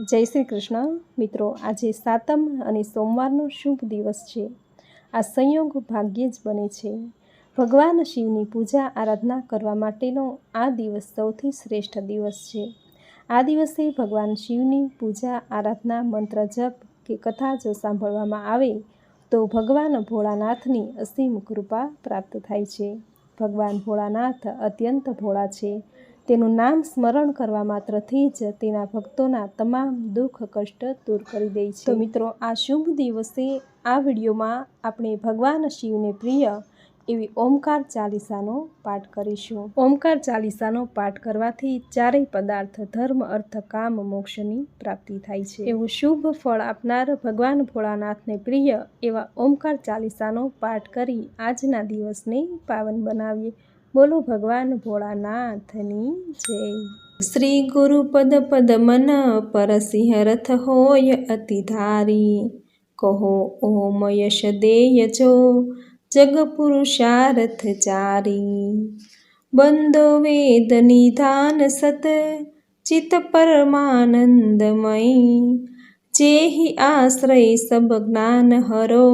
જય શ્રી કૃષ્ણ. મિત્રો, આજે સાતમ અને સોમવારનો શુભ દિવસ છે. આ સંયોગ ભાગ્યે જ બને છે. ભગવાન શિવની પૂજા આરાધના કરવા માટેનો આ દિવસ સૌથી શ્રેષ્ઠ દિવસ છે. આ દિવસે ભગવાન શિવની પૂજા, આરાધના, મંત્ર જપ કે કથા જો સાંભળવામાં આવે, તો ભગવાન ભોળાનાથની અસીમ કૃપા પ્રાપ્ત થાય છે. ભગવાન ભોળાનાથ અત્યંત ભોળા છે. તેનું નામ સ્મરણ કરવા માત્રથી જ તેના ભક્તોના તમામ દુઃખ, કષ્ટ દૂર કરી દે છે. તો મિત્રો, આ શુભ દિવસે આ વિડીયોમાં આપણે ભગવાન શિવને પ્રિય એવી ઓમકાર ચાલીસાનો પાઠ કરીશું. ઓમકાર ચાલીસાનો પાઠ કરવાથી ચારેય પદાર્થ, ધર્મ, અર્થ, કામ, મોક્ષની પ્રાપ્તિ થાય છે. એવું શુભ ફળ આપનાર ભગવાન ભોળાનાથને પ્રિય એવા ઓમકાર ચાલીસાનો પાઠ કરી આજના દિવસને પાવન બનાવીએ. બોલો ભગવાન ભોળાનાથની જય. શ્રી ગુરુ પદ મન પરસિંહ રથ હોય અતિ ધારી કહો, ઓમ યશ દેય જો, જગ પુરુષાર્થ ચારી. બંદો વેદ નિધાન સત ચિત પરમાનંદમય. જેહી આશ્રય સબ જ્ઞાન હરો,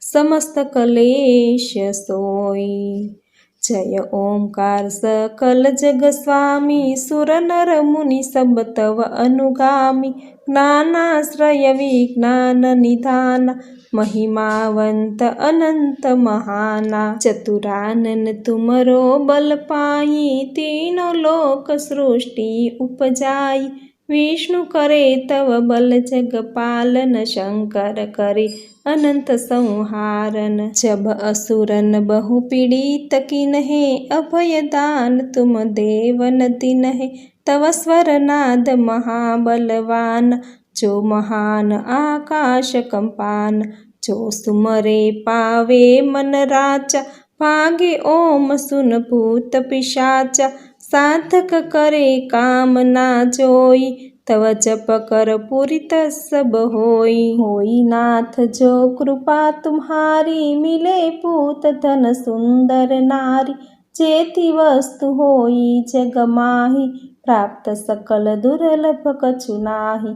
સમસ્ત કલેશ સોય. જય ઓમકાર સકલ જગ સ્વામી સુર નર મુનિ સબ તવ અનુગામી, જ્ઞાનાશ્રય વિજ્ઞાન નિધાન, મહિમાવંત અનંત મહાના ચતુરાનન તુમરો બલ પાઈ તીનો લોક સૃષ્ટિ ઉપજાઈ વિષ્ણુ કરે તવ બલ જગપાલન શંકર કરે અનંત સંહારન. જબ અસુરન બહુ પીડિત કિન હે અભયદાન તુમ દેવન દિન હે તવ સ્વરનાદ મહાબલવાન, જો મહાન આકાશ કંપાન, જો સુમરે પાવે મન રાચા ભાગે ઓમ સુન ભૂત પિશાચા સાધક કરે કામના જોઈ, તવ જપ કર પૂરિત સબ હોય. હોય નાથ, જો કૃપા તુમ્હારી મિલે પૂત ધન સુંદર નારી. જેથી વસ્તુ હોય જગમાહી પ્રાપ્ત સકલ દુર્લભ કછુ નાહી.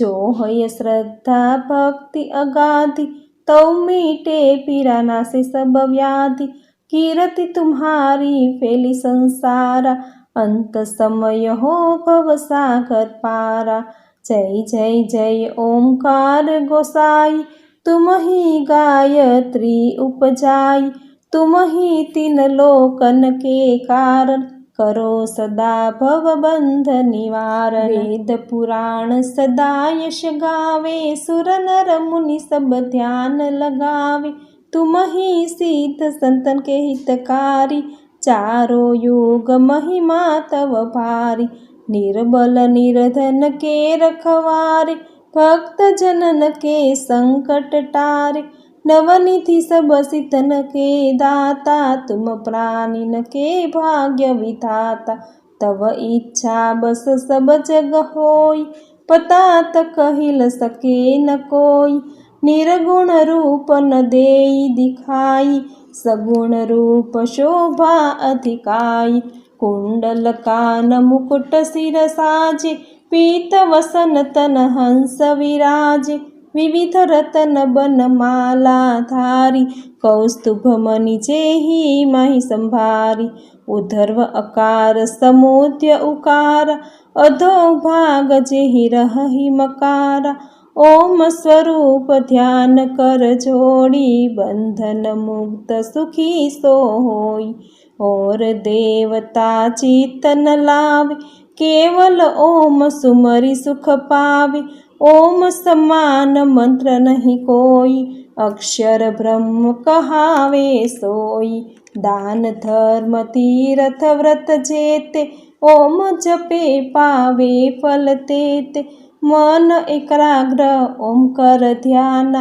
જો હોય શ્રદ્ધા ભક્તિ અગાધિ, તૌ મીટે પીરા નાસે સબ વ્યાધિ. કીર્તિ તુમ્હારી ફેલી સંસારા અંત સમય હો ભવસાગર પારા જય જય જય, ઓમકાર ગોસાઈ. તુમહી ગાયત્રી ઉપજાઈ. તુમહી તિન લોકન કે કારણ. કરો સદા ભવબંધ નિવાર વેદ પુરાણ સદા યશ ગાવે. સુર નર મુનિ સબ ધ્યાન લગાવે. તુમહી સિદ્ધ સંતન કે હિતકારી. ચારો યુગ મહિમા તવ ભારી નિર્બલ નિર્ધન કે રખવારે, ભક્ત જનન કે સંકટ ટારે, નવનિધિ સબસિતન કે દાતા, તુમ પ્રાણીન કે ભાગ્ય વિધાતા, તવ ઈચ્છા બસ સબ જગ હોય, પતાત કહિલ સકે ન કોઈ નિર્ગુણ રૂપ ન દેઈ દિખાઈ સગુણ રૂપ શોભા અધિકાઈ. કુંડલકાન મુકુટ શિર સાજે પીત વસન તન હંસ વિરાજે. વિવિધ રતન બન માલા ધારી કૌસ્તુભમની જેહી માહી સંભારી. ઉધર્વ અકાર સમોદ્ય ઉકાર, અધો ભાગ જેહી રહી મકારા. ઓમ સ્વરૂપ ધ્યાન કર જોડી બંધન મુક્ત સુખી સો હોય. ઓર દેવતા ચિતન લાવે, કેવલ ઓમ સુમરી સુખ પાવે. ઓમ સમાન મંત્ર નહીં કોઈ, અક્ષર બ્રહ્મ કહાવે સોય. દાન ધર્મ તીર્થ વ્રત જેતે, ઓમ જપે પાવે ફલ તેતે. મન એકાગ્ર, ઓમકર, ધ્યાન,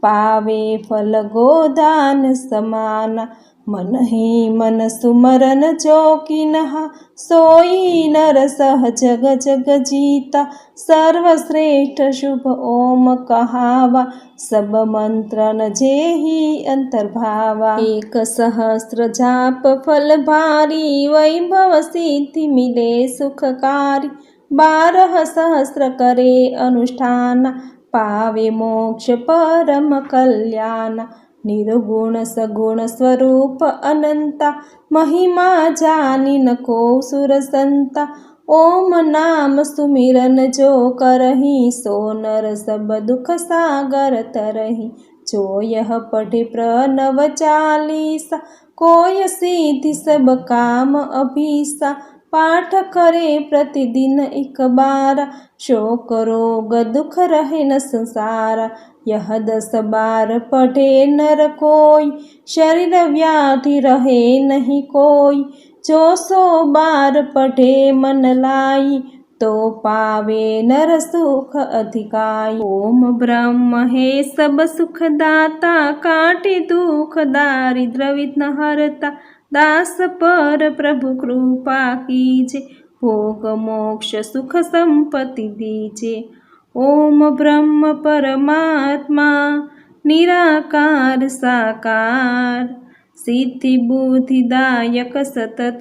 પાવે, ફલ, ગોદાન, સમાન. મન હી મન સુમરન ચોકિનહા સોઈ નર સહ જગ જગ જીતા. સર્વશ્રેષ્ઠ શુભ ઓમ કહાવા, સબ મંત્રન જેહી અંતર્ભાવા. એક સહસ્ર જાપ ફલ ભારી, વૈભવ સિદ્ધિ મિલે સુખકારી. બારહ સહસ્ર કરે અનુષ્ઠાન, પાવે મોક્ષ પરમ કલ્યાણ, નિર્ગુણ સગુણ સ્વરૂપ અનંતા, મહિમા જાની ન કો સુરસંતા ઓમ નામ સુમિરન જો કરહી સો નર સબ દુઃખ સાગર તરહી જો યહ પઠે પ્રણવ ચાલીસા કોય સિદ્ધિ સબ કામ અભીસા પાઠ કરે પ્રતિદિન એક બાર શોક રોગ દુઃખ રહે ન સંસાર यह दस बार पढ़े नर कोई शरीर व्याधि रहे नहीं कोई जो सो बार पढ़े मन लाई तो पावे नर सुख अधिकाई ओम ब्रह्म हे सब सुख दाता काटे दुख दारिद्र विघ्न દાસ પર પ્રભુ કૃપા કીજે, ભોગ મોક્ષ સુખ સંપત્તિ દીજે. ઓમ બ્રહ્મ પરમાત્મા, નિરાકાર સાકાર. સિદ્ધિ બુદ્ધિદાયક સતત,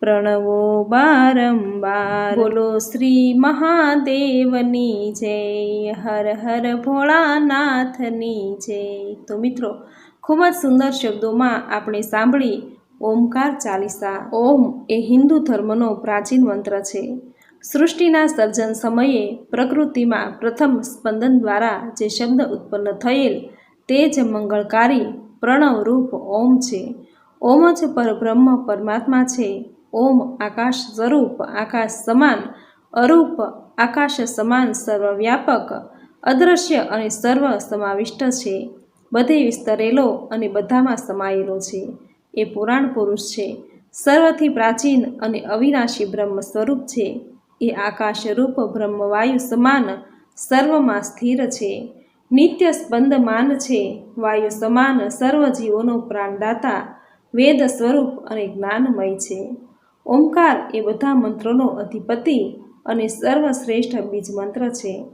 પ્રણવો બારંવાર બોલો શ્રી મહાદેવની જય, હર હર ભોળાનાથની જય. તો મિત્રો ખૂબ જ સુંદર શબ્દોમાં આપણે સાંભળી, ઓમકાર ચાલીસા, ઓમ એ હિન્દુ ધર્મનો પ્રાચીન મંત્ર છે. સૃષ્ટિના સર્જન સમયે પ્રકૃતિમાં પ્રથમ સ્પંદન દ્વારા જે શબ્દ ઉત્પન્ન થયેલ, તે જ મંગળકારી પ્રણવરૂપ ઓમ છે. ઓમ જ પરબ્રહ્મ પરમાત્મા છે. ઓમ આકાશ સ્વરૂપ, આકાશ સમાન, અરૂપ, આકાશ સમાન સર્વવ્યાપક અદૃશ્ય અને સર્વ સમાવિષ્ટ છે. બધે વિસ્તરેલો અને બધામાં સમાયેલો છે. એ પુરાણ પુરુષ છે. સર્વથી પ્રાચીન અને અવિનાશી બ્રહ્મ સ્વરૂપ છે. એ આકાશરૂપ બ્રહ્મવાયુ સમાન સર્વમાં સ્થિર છે. નિત્ય સ્પંદમાન છે. વાયુ સમાન સર્વ જીવોનો પ્રાણદાતા, વેદ સ્વરૂપ અને જ્ઞાનમય છે. ઓમકાર એ બધા મંત્રોનો અધિપતિ અને સર્વશ્રેષ્ઠ બીજ મંત્ર છે.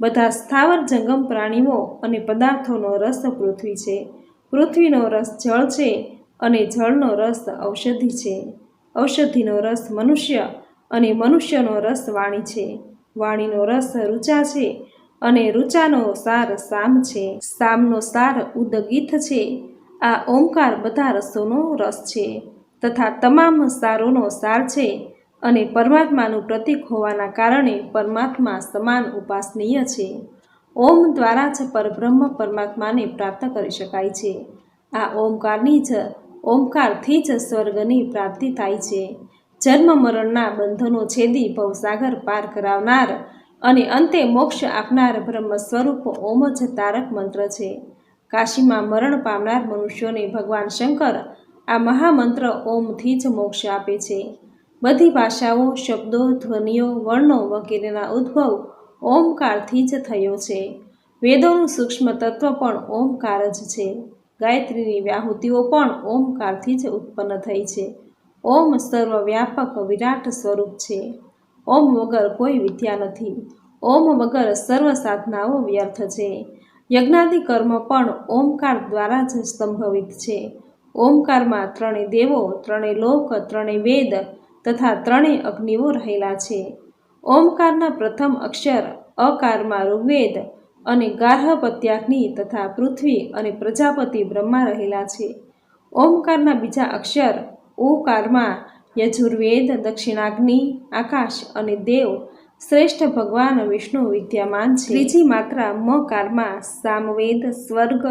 બધા સ્થાવર જંગમ પ્રાણીઓ અને પદાર્થોનો રસ પૃથ્વી છે. પૃથ્વીનો રસ જળ છે અને જળનો રસ ઔષધિ છે. ઔષધિનો રસ મનુષ્ય અને મનુષ્યનો રસ વાણી છે. વાણીનો રસ રૂચા છે અને રૂચાનો સાર સામ છે. સામનો સાર ઉદગીત છે. આ ઓમકાર બધા રસોનો રસ છે. તથા તમામ સારોનો સાર છે. અને પરમાત્માનું પ્રતીક હોવાના કારણે પરમાત્મા સમાન ઉપાસનીય છે. ઓમ દ્વારા જ પરબ્રહ્મ પરમાત્માને પ્રાપ્ત કરી શકાય છે. આ ઓમકારની જ, ઓમકારથી જ સ્વર્ગની પ્રાપ્તિ થાય છે. જન્મ મરણના બંધનો છેદી ભવસાગર પાર કરાવનાર અને અંતે મોક્ષ આપનાર બ્રહ્મ સ્વરૂપ ઓમ જ તારક મંત્ર છે. કાશીમાં મરણ પામનાર મનુષ્યોને ભગવાન શંકર આ મહામંત્ર ઓમથી જ મોક્ષ આપે છે. બધી ભાષાઓ, શબ્દો, ધ્વનિઓ, વર્ણો વગેરેના ઉદ્ભવ ઓમકારથી જ થયો છે. વેદોનું સૂક્ષ્મ તત્વ પણ ઓમકાર જ છે. ગાયત્રીની વ્યાહુતિઓ પણ ઓમકારથી જ ઉત્પન્ન થઈ છે. ઓમ સર્વવ્યાપક વિરાટ સ્વરૂપ છે. ઓમ વગર કોઈ વિદ્યા નથી. ઓમ વગર સર્વ સાધનાઓ વ્યર્થ છે. યજ્ઞાદિ કર્મ પણ ઓમકાર દ્વારા જ સંભવિત છે. ઓમકારમાં ત્રણેય દેવો, ત્રણેય લોક, ત્રણેય વેદ તથા ત્રણેય અગ્નિઓ રહેલા છે. ઓમકારના પ્રથમ અક્ષર અકારમાં ઋગ્વેદ અને ગાર્હપત્યાગ્નિ તથા પૃથ્વી અને પ્રજાપતિ બ્રહ્મા રહેલા છે. ઓમકારના બીજા અક્ષર ઓકારમાં યજુર્વેદ, દક્ષિણાગ્નિ, આકાશ અને દેવ શ્રેષ્ઠ ભગવાન, વિષ્ણુ વિદ્યમાન છે. ત્રીજી માત્રા મકારમાં સામવેદ, સ્વર્ગ,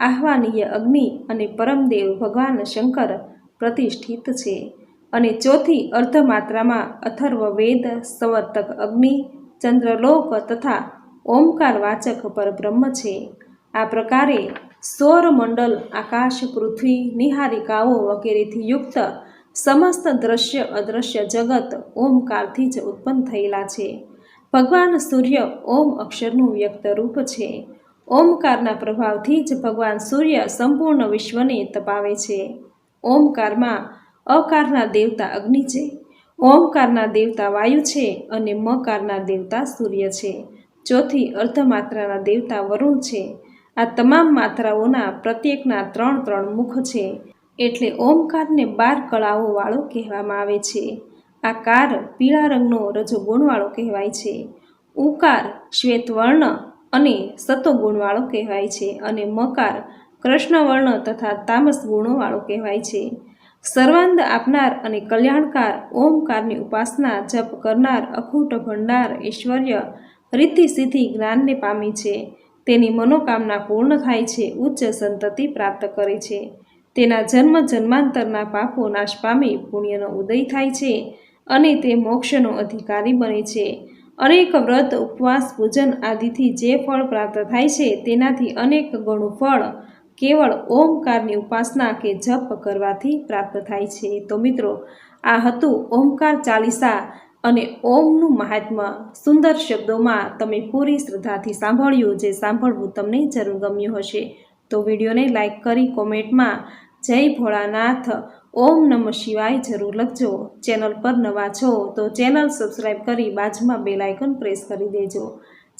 આહ્વાનીય અગ્નિ અને પરમદેવ ભગવાન શંકર પ્રતિષ્ઠિત છે. અને ચોથી અર્ધમાત્રામાં અથર્વવેદ, સંવર્તક અગ્નિ, ચંદ્રલોક તથા ઓમકાર વાચક પરબ્રહ્મ છે. આ પ્રકારે સૌરમંડલ, આકાશ, પૃથ્વી, નિહારિકાઓ વગેરેથી યુક્ત સમસ્ત દ્રશ્ય અદ્રશ્ય જગત ઓમકારથી જ ઉત્પન્ન થયેલા છે. ભગવાન સૂર્ય ઓમ અક્ષરનું વ્યક્ત રૂપ છે. ઓમકારના પ્રભાવથી જ ભગવાન સૂર્ય સંપૂર્ણ વિશ્વને તપાવે છે. ઓમકારમાં અકારના દેવતા અગ્નિ છે, ઓમકારના દેવતા વાયુ છે અને મકારના દેવતા સૂર્ય છે. ચોથી અર્ધમાત્રાના દેવતા વરુણ છે. આ તમામ માત્રાઓના પ્રત્યેકના ત્રણ ત્રણ મુખ છે. એટલે ઓમકારને બાર કળાઓ વાળો કહેવામાં આવે છે. આ કાર પીળા રંગનો રજો ગુણવાળો કહેવાય છે. ઉકાર શ્વેતવર્ણ અને સતોગુણવાળો કહેવાય છે અને મકાર કૃષ્ણવર્ણ તથા તામસ ગુણોવાળો કહેવાય છે. સર્વાંદ આપનાર અને કલ્યાણકાર, ઓમકારની ઉપાસના જપ કરનાર, અખૂટ ભંડાર, ઐશ્વર્ય રીતિ સિદ્ધિ જ્ઞાનને પામી છે. તેની મનોકામના પૂર્ણ થાય છે, ઉચ્ચ સંતતિ પ્રાપ્ત કરે છે. તેના જન્મ જન્માંતરના પાપો નાશ પામી પુણ્યનો ઉદય થાય છે અને તે મોક્ષનો અધિકારી બને છે. અનેક વ્રત, ઉપવાસ, પૂજન આદિથી જે ફળ પ્રાપ્ત થાય છે તેનાથી અનેક ગણું ફળ કેવળ ઓમકારની ઉપાસના કે જપ કરવાથી પ્રાપ્ત થાય છે. તો મિત્રો, આ હતું ઓમકાર ચાલીસા અને ઓમનું મહાત્મા. સુંદર શબ્દોમાં તમે પૂરી શ્રદ્ધાથી સાંભળ્યું જે સાંભળવું તમને જરૂર ગમ્યું હશે. તો વિડીયોને લાઇક કરી કોમેન્ટમાં જય ભોળાનાથ, ઓમ નમઃ શિવાય જરૂર લખજો. ચેનલ પર નવા છો તો ચેનલ સબસ્ક્રાઈબ કરી બાજુમાં બેલ આઇકન પ્રેસ કરી દેજો.